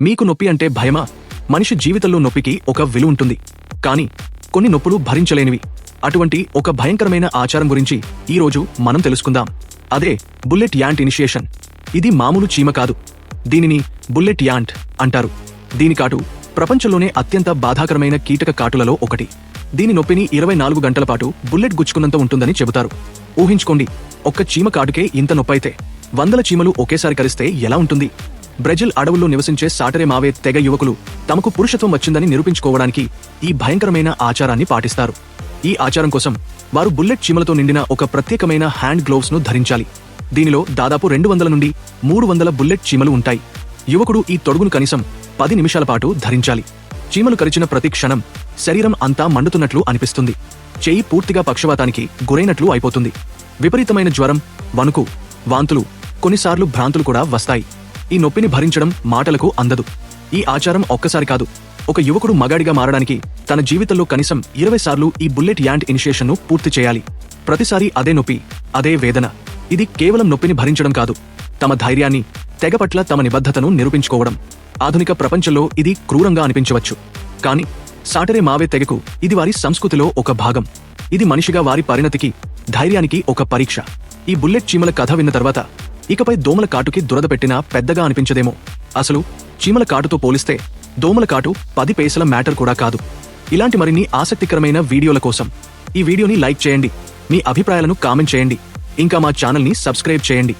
మీకు నొప్పి అంటే భయమా? మనిషి జీవితంలో నొప్పికి ఒక విలువ ఉంటుంది. కానీ కొన్ని నొప్పులు భరించలేనివి. అటువంటి ఒక భయంకరమైన ఆచారం గురించి ఈ రోజు మనం తెలుసుకుందాం. అదే బుల్లెట్ యాంట్ ఇనిషియేషన్. ఇది మామూలు చీమ కాదు. దీనిని బుల్లెట్ యాంట్ అంటారు. దీని కాటు ప్రపంచంలోనే అత్యంత బాధాకరమైన కీటక కాటులలో ఒకటి. దీని నొప్పిని ఇరవై నాలుగు గంటల పాటు బుల్లెట్ గుచ్చుకున్నంత ఉంటుందని చెబుతారు. ఊహించుకోండి ఒక్క చీమ కాటుకే ఇంత నొప్పైతే వందల చీమలు ఒకేసారి కరిస్తే ఎలా ఉంటుంది? బ్రెజిల్ అడవుల్లో నివసించే సాటరే మావే తెగ యువకులు తమకు పురుషత్వం వచ్చిందని నిరూపించుకోవడానికి ఈ భయంకరమైన ఆచారాన్ని పాటిస్తారు. ఈ ఆచారం కోసం వారు బుల్లెట్ చీమలతో నిండిన ఒక ప్రత్యేకమైన హ్యాండ్ గ్లోవ్స్ను ధరించాలి. దీనిలో దాదాపు రెండు వందల నుండి మూడు వందల బుల్లెట్ చీమలు ఉంటాయి. యువకుడు ఈ తొడుగును కనీసం పది నిమిషాల పాటు ధరించాలి. చీమలు కరిచిన ప్రతి క్షణం శరీరం అంతా మండుతున్నట్లు అనిపిస్తుంది. చేయి పూర్తిగా పక్షవాతానికి గురైనట్లు అయిపోతుంది. విపరీతమైన జ్వరం వణుకు వాంతులు కొన్నిసార్లు భ్రాంతులు కూడా వస్తాయి. ఈ నొప్పిని భరించడం మాటలకు అందదు. ఈ ఆచారం ఒక్కసారి కాదు. ఒక యువకుడు మగాడిగా మారడానికి తన జీవితంలో కనీసం ఇరవై సార్లు ఈ బుల్లెట్ యాంట్ ఇనిషియేషన్ను పూర్తి చేయాలి. ప్రతిసారి అదే నొప్పి అదే వేదన. ఇది కేవలం నొప్పిని భరించడం కాదు. తమ ధైర్యాన్ని తెగ పట్ల తమ నిబద్ధతను నిరూపించుకోవడం. ఆధునిక ప్రపంచంలో ఇది క్రూరంగా అనిపించవచ్చు. కానీ సాటరే మావే తెగకు ఇది వారి సంస్కృతిలో ఒక భాగం. ఇది మనిషిగా వారి పరిణతికి ధైర్యానికి ఒక పరీక్ష. ఈ బుల్లెట్ చీమల కథ విన్న తర్వాత ఇకపై దోమల కాటుకి దురద పెట్టినా పెద్దగా అనిపించదేమో. అసలు చీమల కాటుతో పోలిస్తే దోమల కాటు పది పేసల మ్యాటర్ కూడా కాదు. ఇలాంటి మరిన్ని ఆసక్తికరమైన వీడియోల కోసం ఈ వీడియోని లైక్ చేయండి. మీ అభిప్రాయాలను కామెంట్ చేయండి. ఇంకా మా ఛానల్ని సబ్స్క్రైబ్ చేయండి.